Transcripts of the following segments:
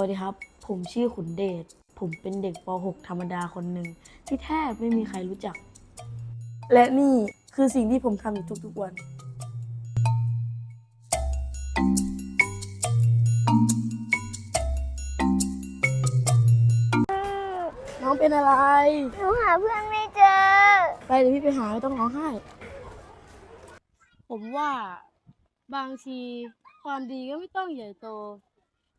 วัสดีครับ ผมชื่อขุนเดช ผมเป็นเด็กป .6 ธรรมดาคนหนึ่งที่แทบไม่มีใครรู้จัก และนี่คือสิ่งที่ผมทำอยู่ทุกๆวัน น้องเป็นอะไร หนูหาเพื่อนไม่เจอ ไปเดี๋ยวพี่ไปหาไม่ต้องร้องไห้ ผมว่าบางทีความดีก็ไม่ต้องใหญ่โต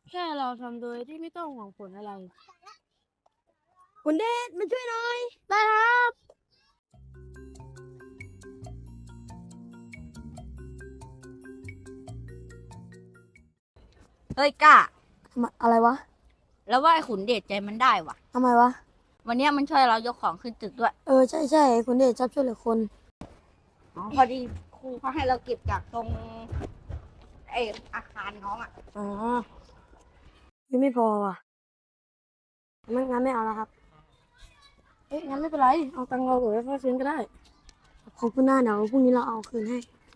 แค่เราทำโดยที่ไม่ต้องหวังผลอะไร คุณเดชมาช่วยหน่อย ได้ครับ เฮ้ยกล้าอะไรวะแล้วว่าไอ้ขุนเดชใจมันได้วะทำไมวะ วันเนี้ยมันช่วยเรายกของขึ้นตึกด้วยเออใช่ใช่คุณเดชชอบช่วยเหลือคน อ๋อพอดีครูเขาให้เราเก็บจากตรงไออาคารน้องอะ อ๋อ นี่ไม่พอว่ะไม่งั้นไม่เอาแล้วครับ เอ๊ะงั้นไม่เป็นไร เอาตังค์เราไว้ค่อยคืนก็ได้ ขอบคุณหน้าเดี๋ยวพรุ่งนี้เราเอาคืนให้โอเค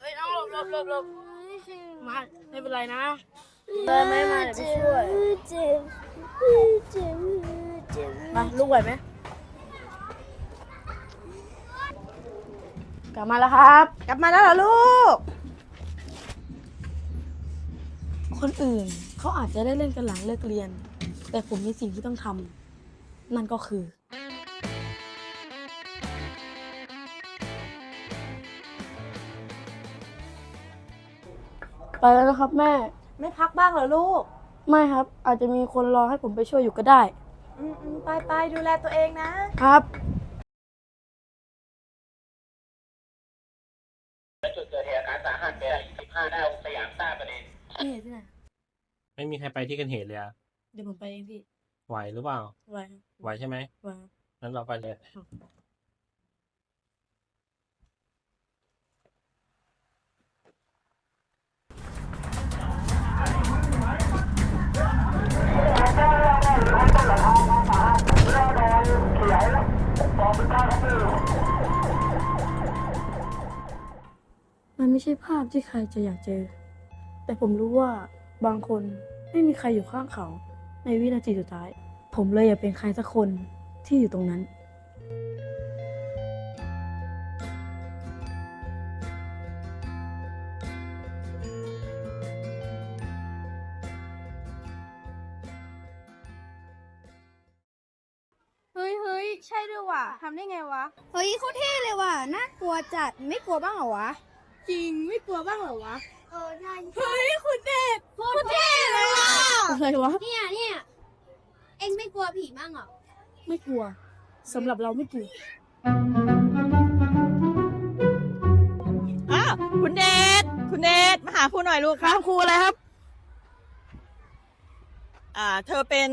เฮ้ยน้องหลบหลบหลบหลบมาไม่เป็นไรนะเดินไม่มาเดี๋ยวพี่ช่วยเจ็บเจ็บเจ็บมาลูกไหวไหม กลับมาแล้วครับ กลับมาแล้วเหรอลูก คนอื่นเขาอาจจะได้เล่นกันหลังเลิกเรียน แต่ผมมีสิ่งที่ต้องทำนั่นก็คือ ไปแล้วนะครับแม่ ไม่พักบ้างเหรอลูก ไม่ครับ อาจจะมีคนรอให้ผมไปช่วยอยู่ก็ได้ อืมอืมไปไปดูแลตัวเองนะ ครับ จุดเกิดเหตุอาการสาหัสเป็น25ได้สยามทราบประเด็นนี่ที่ไหนไม่มีใครไปที่เกันเหตุเลยอะเดี๋ยวผมไปเองพี่ไหวหรือเปล่าไหวครับไหวใช่ไหมไหวครับงั้นเราไปเลยมัน ไม่ใช่ภาพที่ใครจะอยากเจอ แต่ผมรู้ว่าบางคนไม่มีใครอยู่ข้างเขา ในวินาทีสุดท้าย ผมเลยอยากเป็นใครสักคนที่อยู่ตรงนั้นเฮ้ยเฮ้ยใช่ด้วยว่ะทำได้ไงวะ เฮ้ยโคตรเท่เลยว่ะ น่ากลัวจัด ไม่กลัวบ้างเหรอวะ จริงไม่กลัวบ้างเหรอวะ เออใช่เฮ้ยคุณเดชโคตรเท่เลยว่ะอะไรวะ เนี่ยเนี่ยเอ็งไม่กลัวผีบ้างเหรอ ไม่กลัวสำหรับเราไม่กลัวอ้าวคุณเดชคุณเดชมาหาครูหน่อยลูกครับครูอะไรครับ อ่า เธอเป็น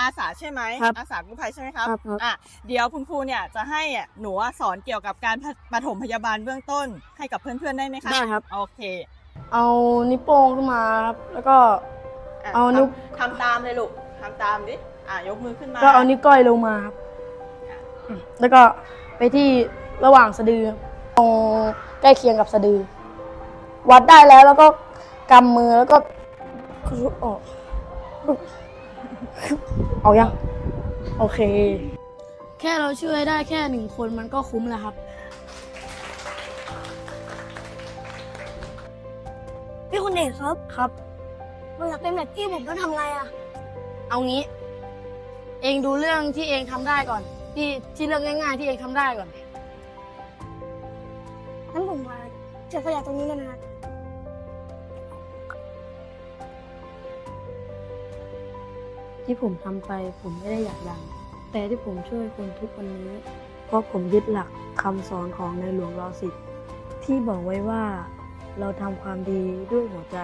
อาสาใช่ไหมครับอาสากู้ภัยใช่ไหมครับครับครับอะเดี๋ยวคุณครูเนี่ยจะให้อะหนูอะสอนเกี่ยวกับการปฐมพยาบาลเบื้องต้นให้กับเพื่อนๆได้ไหมคะได้ครับ โอเคเอานิ้วโป้งขึ้นมาครับแล้วก็ะเอานิ้ว ทำทำตามเลยลูกทำตามดิอะยกมือขึ้นมาก็เอานิ้วก้อยลงมาครับอืมแล้วก็ไปที่ระหว่างสะดือตรงใกล้เคียงกับสะดือ วัดได้แล้วแล้วก็กำมือแล้วก็ออก เอายัง โอเค แค่เราช่วยได้แค่หนึ่งคนมันก็คุ้มแล้วครับ พี่คุณเดชครับครับผมอยากเป็นแบบพี่ผมต้องทำไงอะเอางี้ เองดูเรื่องที่เองทำได้ก่อน ที่ที่เรื่องง่าย ๆ ที่เองทำได้ก่อน งั้นผมมาเก็บขยะตรงนี้เลยนะครับ ที่ผมทำไปผมไม่ได้อยากดัง แต่ที่ผมช่วยคนทุกวันนี้ เพราะผมยึดหลักคำสอนของในหลวงรอสิบที่บอกไว้ว่าเราทำความดีด้วยหัวใจ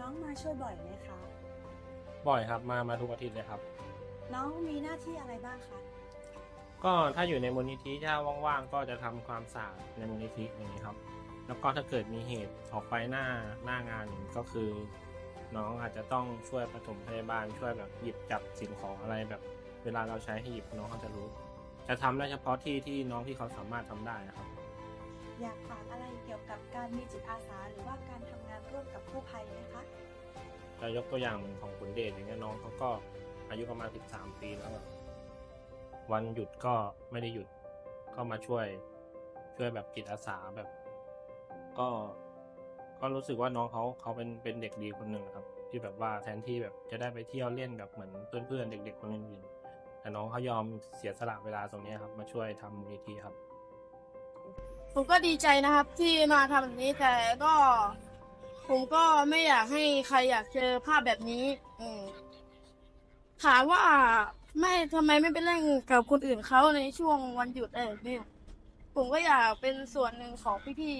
น้องมาช่วยบ่อยไหมคะ บ่อยครับ มา มาทุกอาทิตย์เลยครับ น้องมีหน้าที่อะไรบ้างคะ ก็ถ้าอยู่ในมูลนิธิถ้าว่างๆก็จะทำความสะอาดในมูลนิธิอย่างนี้ครับ แล้วก็ถ้าเกิดมีเหตุออกไปหน้าหน้างานก็คือ น้องอาจจะต้องช่วยปฐมพยาบาลช่วยแบบหยิบจับสิ่งของอะไรแบบเวลาเราใช้ให้หยิบน้องเขาจะรู้ จะทำได้เฉพาะที่ที่น้องที่เขาสามารถทำได้นะครับ อยากฝากอะไรเกี่ยวกับการมีจิตอาสาหรือว่าการทำงานร่วมกับกู้ภัยไหมคะจะยกตัวอย่างเหมือนของคุณเดชอย่างเงี้ยน้องเขาก็อายุประมาณ 13 ปีแล้วอะ วันหยุดก็ไม่ได้หยุด ก็มาช่วย ช่วยแบบจิตอาสาแบบ ก็ ก็รู้สึกว่าน้องเขาเขาเป็นเป็นเด็กดีคนหนึ่งครับ ที่แบบว่าแทนที่แบบจะได้ไปเที่ยวเล่นแบบเหมือนเพื่อนๆเด็ก ๆ คนอื่นๆแต่น้องเขายอมเสียสละเวลาตรงนี้ครับ มาช่วยทำมูลนิธิครับ ผมก็ดีใจนะครับ ที่มาทำแบบนี้แต่ก็ ผมก็ไม่อยากให้ใครอยากเจอภาพแบบนี้ อืมถามว่า ไม่ทำไมไม่ไปเล่นกับคนอื่นเขาในช่วงวันหยุดอะไรแบบนี้ผมก็อยากเป็นส่วนหนึ่งของพี่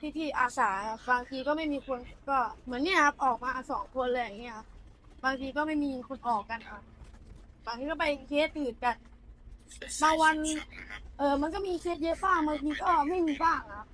ๆพี่ๆอาสาบางทีก็ไม่มีคนก็เหมือนเนี่ยครับออกมาสองคนเลยอย่างเงี้ยครับบางทีก็ไม่มีคนออกกันครับบางทีก็ไปเคสอื่นกันบางวัน เออมันก็มีเคสเยอะบ้างบางทีก็ไม่มีบ้างอะครับ